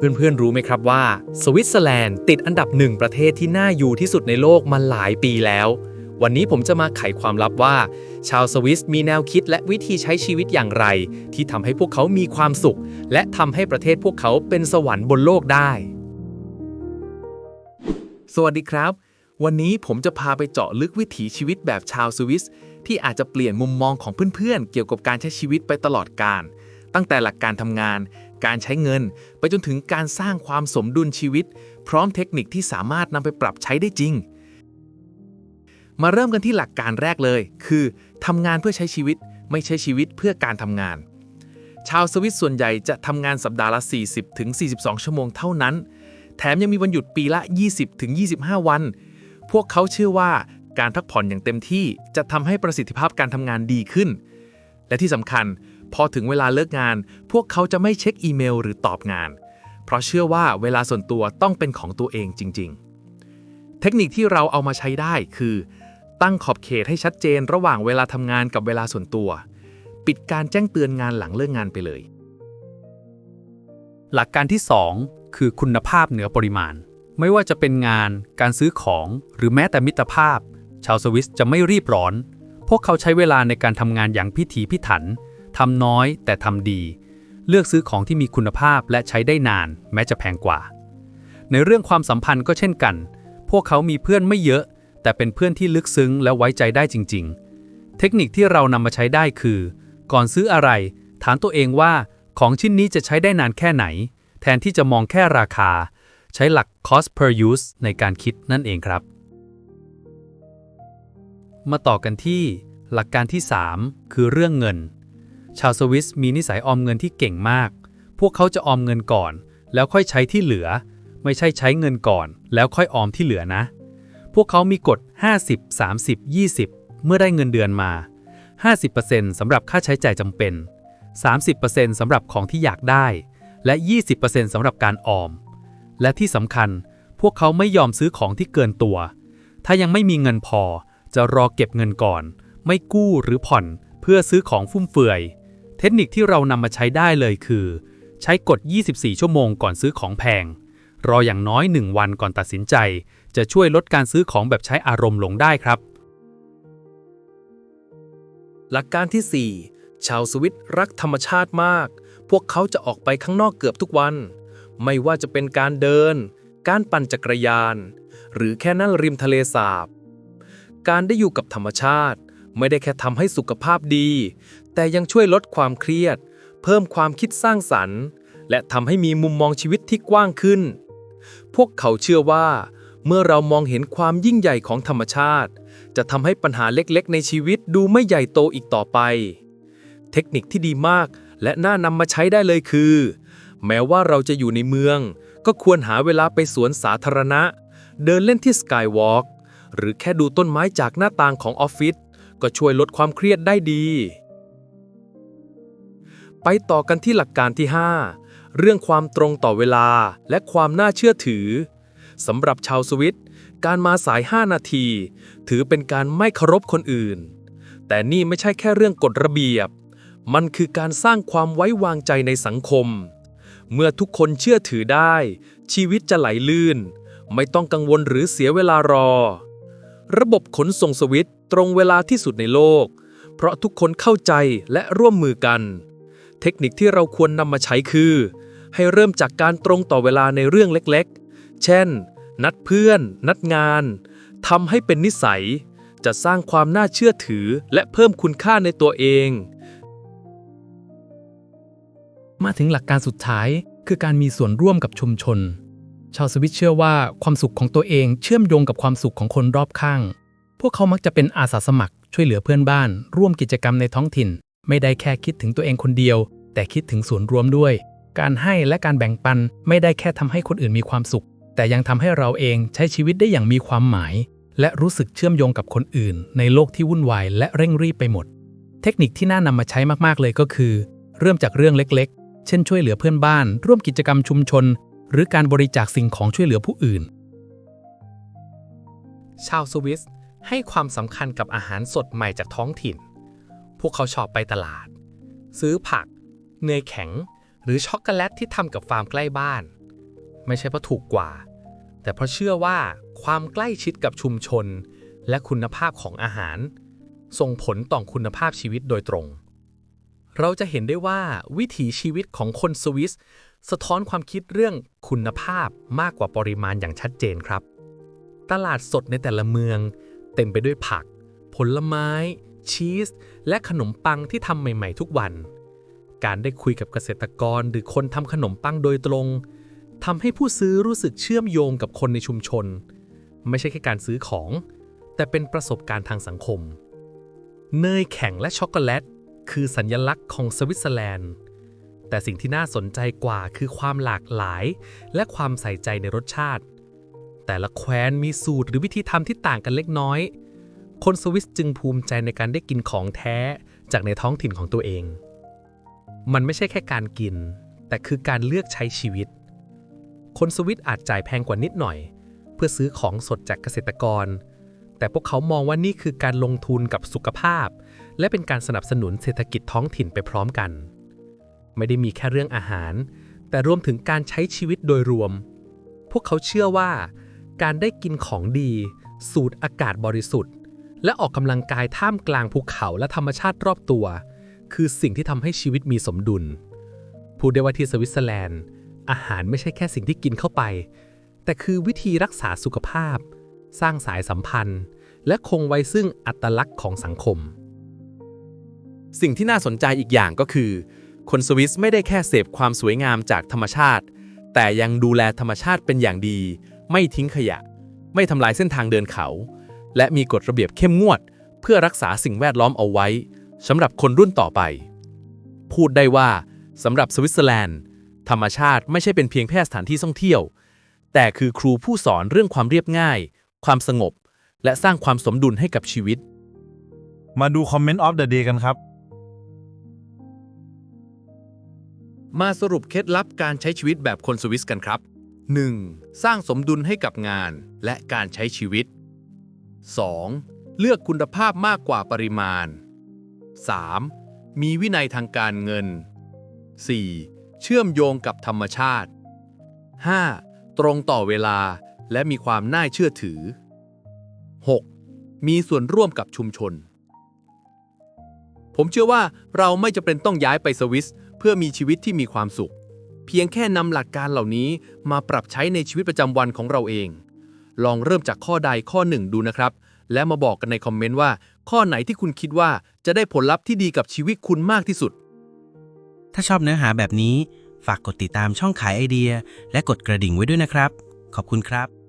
เพื่อนๆรู้ไหมครับว่า สวิตเซอร์แลนด์ติดอันดับหนึ่งประเทศที่น่าอยู่ที่สุดในโลกมาหลายปีแล้ว วันนี้ผมจะมาไขความลับว่า ชาวสวิสมีแนวคิดและวิธีใช้ชีวิตอย่างไร ที่ทำให้พวกเขามีความสุข และทำให้ประเทศพวกเขาเป็นสวรรค์บนโลกได้ สวัสดีครับ วันนี้ผมจะพาไปเจาะลึกวิถีชีวิตแบบชาวสวิสที่อาจจะเปลี่ยนมุมมองของเพื่อนๆเกี่ยวกับการใช้ชีวิตไปตลอดกาลตั้งแต่หลักการทำงาน การใช้เงิน ไปจนถึงการสร้างความสมดุลชีวิต พร้อมเทคนิคที่สามารถนำไปปรับใช้ได้จริง มาเริ่มกันที่หลักการแรกเลย คือทำงานเพื่อใช้ชีวิต ไม่ใช่ชีวิตเพื่อการทำงาน ชาวสวิสส่วนใหญ่จะทำงานสัปดาห์ละ 40ถึง42 ชั่วโมงเท่านั้น แถมยังมีวันหยุดปีละ 20ถึง25 วัน พวกเขาเชื่อว่าการพักผ่อนอย่างเต็มที่จะทำให้ประสิทธิภาพการทำงานดีขึ้น และที่สำคัญ พอถึงเวลาเลิกงาน พวกเขาจะไม่เช็คอีเมลหรือตอบงาน เพราะเชื่อว่าเวลาส่วนตัวต้องเป็นของตัวเองจริง ๆ เทคนิคที่เราเอามาใช้ได้คือ ตั้งขอบเขตให้ชัดเจนระหว่างเวลาทำงานกับเวลาส่วนตัว ปิดการแจ้งเตือนงานหลังเลิกงานไปเลย หลักการที่ 2 คือคุณภาพเหนือปริมาณ ไม่ว่าจะเป็นงาน การซื้อของ หรือแม้แต่มิตรภาพ ชาวสวิสจะไม่รีบร้อน พวกเขาใช้เวลาในการทำงานอย่างพิถีพิถัน ทำน้อยแต่ทำดี เลือกซื้อของที่มีคุณภาพและใช้ได้นาน แม้จะแพงกว่า ในเรื่องความสัมพันธ์ก็เช่นกัน พวกเขามีเพื่อนไม่เยอะ แต่เป็นเพื่อนที่ลึกซึ้งและไว้ใจได้จริง ๆ เทคนิคที่เรานำมาใช้ได้คือ ก่อนซื้ออะไร ถามตัวเองว่าของชิ้นนี้จะใช้ได้นานแค่ไหน แทนที่จะมองแค่ราคา ใช้หลัก cost per use ในการคิดนั่นเองครับ มาต่อกันที่หลักการที่ 3 คือเรื่องเงิน ชาวสวิสมีนิสัยออมเงินที่เก่งมาก พวกเขาจะออมเงินก่อน แล้วค่อยใช้ที่เหลือ ไม่ใช่ใช้เงินก่อน แล้วค่อยออมที่เหลือนะ พวกเขามีกฎ 50 30 20 เมื่อได้เงินเดือนมา 50%สำหรับค่าใช้จ่ายจำเป็น 30%สำหรับของที่อยากได้ และ 20%สำหรับการออม และที่สำคัญ พวกเขาไม่ยอมซื้อของที่เกินตัว ถ้ายังไม่มีเงินพอ จะรอเก็บเงินก่อน ไม่กู้หรือผ่อนเพื่อซื้อของฟุ่มเฟือย เทคนิคที่เรานำมาใช้ได้เลยคือ ใช้กฎ24 ชั่วโมงก่อนซื้อของแพง รออย่างน้อย 1 วันก่อนตัดสินใจ จะช่วยลดการซื้อของแบบใช้อารมณ์ลงได้ครับ หลักการที่ 4 ชาวสวิตรักธรรมชาติมาก พวกเขาจะออกไปข้างนอกเกือบทุกวัน ไม่ว่าจะเป็นการเดิน การปั่นจักรยาน หรือแค่นั่งริมทะเลสาบ การได้อยู่กับธรรมชาติไม่ได้แค่ทำให้สุขภาพดี แต่ยังช่วยลดความเครียด เพิ่มความคิดสร้างสรรค์ และทำให้มีมุมมองชีวิตที่กว้างขึ้น พวกเขาเชื่อว่า เมื่อเรามองเห็นความยิ่งใหญ่ของธรรมชาติ จะทำให้ปัญหาเล็กๆ ในชีวิตดูไม่ใหญ่โตอีกต่อไป เทคนิคที่ดีมากและน่านำมาใช้ได้เลยคือ แม้ว่าเราจะอยู่ในเมือง ก็ควรหาเวลาไปสวนสาธารณะ เดินเล่นที่สกายวอล์กหรือแค่ดูต้นไม้จากหน้าต่างของออฟฟิศก็ช่วยลดความเครียดได้ดี ไปต่อกันที่หลักการที่ 5 เรื่องความตรงต่อเวลาและความน่าเชื่อถือสำหรับชาวสวิตการมาสาย 5 นาที ถือเป็นการไม่เคารพคนอื่น แต่นี่ไม่ใช่แค่เรื่องกฎระเบียบ มันคือการสร้างความไว้วางใจในสังคม เมื่อทุกคนเชื่อถือได้ ชีวิตจะไหลลื่น ไม่ต้องกังวลหรือเสียเวลารอ ระบบขนส่งสวิตตรงเวลาที่สุดในโลก เพราะทุกคนเข้าใจและร่วมมือกัน เทคนิคที่เราควรนำมาใช้คือ ให้เริ่มจากการตรงต่อเวลาในเรื่องเล็กๆ เช่น นัดเพื่อน นัดงานทำให้เป็นนิสัย จะสร้างความน่าเชื่อถือและเพิ่มคุณค่าในตัวเอง มาถึงหลักการสุดท้ายคือการมีส่วนร่วมกับชุมชน ชาวสวิตเชื่อว่าความสุขของตัวเองเชื่อมโยงกับความสุขของคนรอบข้าง พวกเขามักจะเป็นอาสาสมัครช่วยเหลือเพื่อนบ้าน ร่วมกิจกรรมในท้องถิ่น ไม่ได้แค่คิดถึงตัวเองคนเดียว แต่คิดถึงส่วนรวมด้วย การให้และการแบ่งปันไม่ได้แค่ทำให้คนอื่นมีความสุข แต่ยังทำให้เราเองใช้ชีวิตได้อย่างมีความหมาย และรู้สึกเชื่อมโยงกับคนอื่น ในโลกที่วุ่นวายและเร่งรีบไปหมด เทคนิคที่น่านำมาใช้มากๆเลยก็คือ เริ่มจากเรื่องเล็กๆ เช่น ช่วยเหลือเพื่อนบ้าน ร่วมกิจกรรมชุมชน หรือการบริจาคสิ่งของช่วยเหลือผู้อื่น ชาวสวิสให้ความสำคัญกับอาหารสดใหม่จากท้องถิ่น พวกเขาชอบไปตลาด ซื้อผัก เนยแข็ง หรือช็อกโกแลตที่ทำกับฟาร์มใกล้บ้าน ไม่ใช่เพราะถูกกว่า แต่เพราะเชื่อว่าความใกล้ชิดกับชุมชน และคุณภาพของอาหาร ส่งผลต่อคุณภาพชีวิตโดยตรง เราจะเห็นได้ว่าวิถีชีวิตของคนสวิส สะท้อนความคิดเรื่องคุณภาพมากกว่าปริมาณอย่างชัดเจนครับ ตลาดสดในแต่ละเมือง เต็มไปด้วยผัก ผลไม้ ชีส และขนมปังที่ทำใหม่ ๆ ทุกวัน การได้คุยกับเกษตรกรหรือคนทำขนมปังโดยตรงทำให้ผู้ซื้อรู้สึกเชื่อมโยงกับคนในชุมชน ไม่ใช่แค่การซื้อของ แต่เป็นประสบการณ์ทางสังคม เนยแข็งและช็อกโกแลต คือสัญลักษณ์ของสวิตเซอร์แลนด์ แต่สิ่งที่น่าสนใจกว่าคือความหลากหลาย และความใส่ใจในรสชาติ แต่ละแคว้นมีสูตรหรือวิธีทำที่ต่างกันเล็กน้อย คนสวิสจึงภูมิใจในการได้กินของแท้จากในท้องถิ่นของตัวเอง มันไม่ใช่แค่การกิน แต่คือการเลือกใช้ชีวิต คนสวิตอาจจ่ายแพงกว่านิดหน่อย เพื่อซื้อของสดจากเกษตรกร แต่พวกเขามองว่านี่คือการลงทุนกับสุขภาพ และเป็นการสนับสนุนเศรษฐกิจท้องถิ่นไปพร้อมกัน ไม่ได้มีแค่เรื่องอาหาร แต่รวมถึงการใช้ชีวิตโดยรวม พวกเขาเชื่อว่า การได้กินของดี สูดอากาศบริสุทธิ์ และออกกำลังกายท่ามกลางภูเขาและธรรมชาติรอบตัว คือสิ่งที่ทำให้ชีวิตมีสมดุล พูดได้ว่าที่สวิตเซอร์แลนด์ อาหารไม่ใช่แค่สิ่งที่กินเข้าไป แต่คือวิธีรักษาสุขภาพ สร้างสายสัมพันธ์ และคงไว้ซึ่งอัตลักษณ์ของสังคม สิ่งที่น่าสนใจอีกอย่างก็คือ คนสวิสไม่ได้แค่เสพความสวยงามจากธรรมชาติ แต่ยังดูแลธรรมชาติเป็นอย่างดี ไม่ทิ้งขยะ ไม่ทำลายเส้นทางเดินเขา และมีกฎระเบียบเข้มงวด เพื่อรักษาสิ่งแวดล้อมเอาไว้สำหรับคนรุ่นต่อไป พูดได้ว่าสำหรับสวิตเซอร์แลนด์ ธรรมชาติไม่ใช่เป็นเพียงแค่สถานที่ท่องเที่ยว แต่คือครูผู้สอนเรื่องความเรียบง่าย ความสงบ และสร้างความสมดุลให้กับชีวิต มาดูคอมเมนต์ออฟเดอะเดย์กันครับ มาสรุปเคล็ดลับการใช้ชีวิตแบบคนสวิสกันครับ 1. สร้างสมดุลให้กับงานและการใช้ชีวิต 2. เลือกคุณภาพมากกว่าปริมาณ 3. มีวินัยทางการเงิน 4. เชื่อมโยงกับธรรมชาติ 5. ตรงต่อเวลาและมีความน่าเชื่อถือ 6. มีส่วนร่วมกับชุมชน ผมเชื่อว่าเราไม่จะเป็นต้องย้ายไปสวิสเพื่อมีชีวิตที่มีความสุข เพียงแค่นำหลักการเหล่านี้มาปรับใช้ในชีวิตประจำวันของเราเอง ลองเริ่มจากข้อใดข้อหนึ่งดูนะครับ และมาบอกกันในคอมเมนต์ว่า ข้อไหนที่คุณคิดว่าจะได้ผลลัพธ์ที่ดีกับชีวิตคุณมากที่สุด ถ้าชอบเนื้อหาแบบนี้ ฝากกดติดตามช่องขายไอเดีย และกดกระดิ่งไว้ด้วยนะครับ ขอบคุณครับ